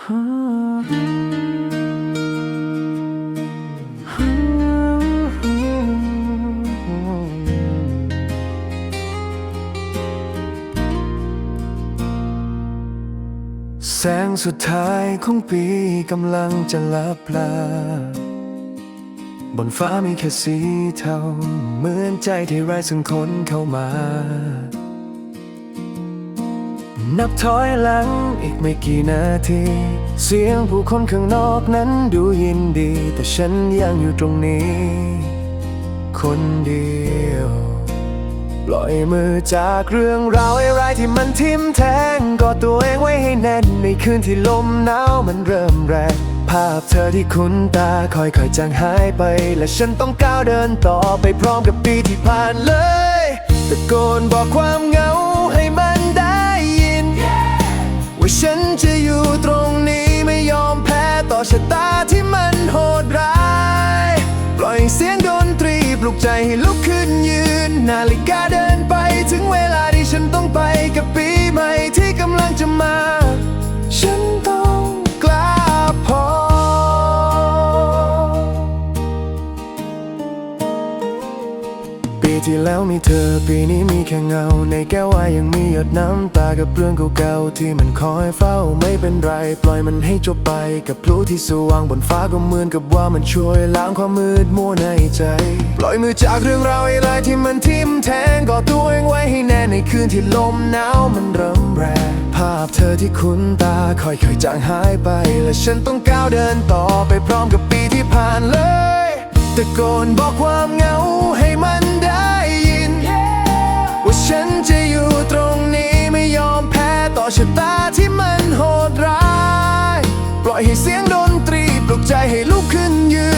แสงสุดท้ายของปีกำลังจะลับลา บนฟ้ามีแค่สีเทาเหมือนใจที่ไร้สังคนเข้ามา นับถอยหลังอีกไม่กี่นาที เสียงผู้คนข้างนอกนั้นดูยินดี แต่ฉันยังอยู่ตรงนี้ คนเดียว ปล่อยมือจากเรื่องราวไอ้ร้ายที่มันทิ่มแทงกอดตัวเองไว้ให้แน่นในคืนที่ลมหนาวมันเริ่มแรงภาพเธอที่คุ้นตาค่อยๆจางหายไป และฉันต้องก้าวเดินต่อไปพร้อมกับปีที่ผ่านเลยตะโกนบอกความเหงา ว่าฉันจะอยู่ตรงนี้ไม่ยอมแพ้ต่อชะตาที่มันโหดร้าย ปล่อยเสียงดนตรีปลุกใจให้ลุกขึ้นยืนนาฬิกาเดิน ปีที่แล้วมีเธอ ปีนี้มีแค่เงา ในแก้ววายยังมีหยดน้ำตากับเรื่องเก่าๆที่มันคอยเฝ้าไม่เป็นไร ปล่อยมันให้จบไป กับพลุที่สว่างบนฟ้าก็เหมือนกับว่ามันช่วยล้างความมืดมัวในใจ ปล่อยมือจากเรื่องราวอะไรที่มันทิ่มแทงกอดตัวเองไว้ให้แน่ในคืนที่ลมหนาวมันเริ่มแรงภาพเธอที่คุ้นตาค่อยๆจางหายไป และฉันต้องก้าวเดินต่อไปพร้อมกับปีที่ผ่านเลยตะโกนบอกความเหงา ฉันจะอยู่ตรงนี้ไม่ยอมแพ้ต่อชะตาที่มันโหดร้าย ปล่อยให้เสียงดนตรีปลุกใจให้ลุกขึ้นยืน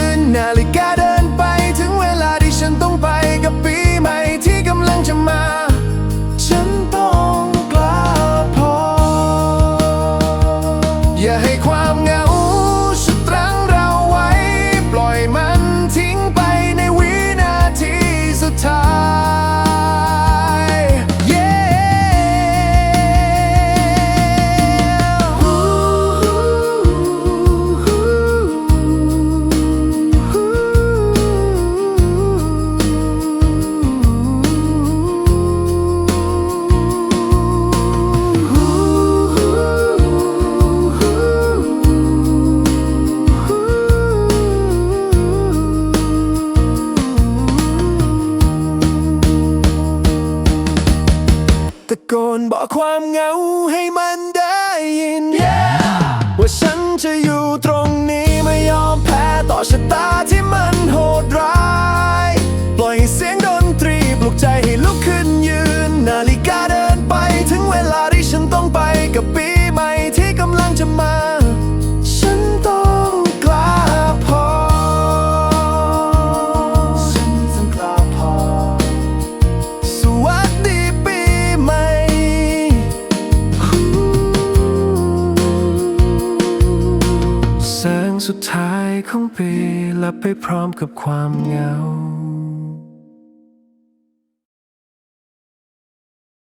ตะโกนบอกความเหงาให้มันได้ยินว่าฉันจะอยู่ สุดท้ายของปีลับไปพร้อมกับความเหงา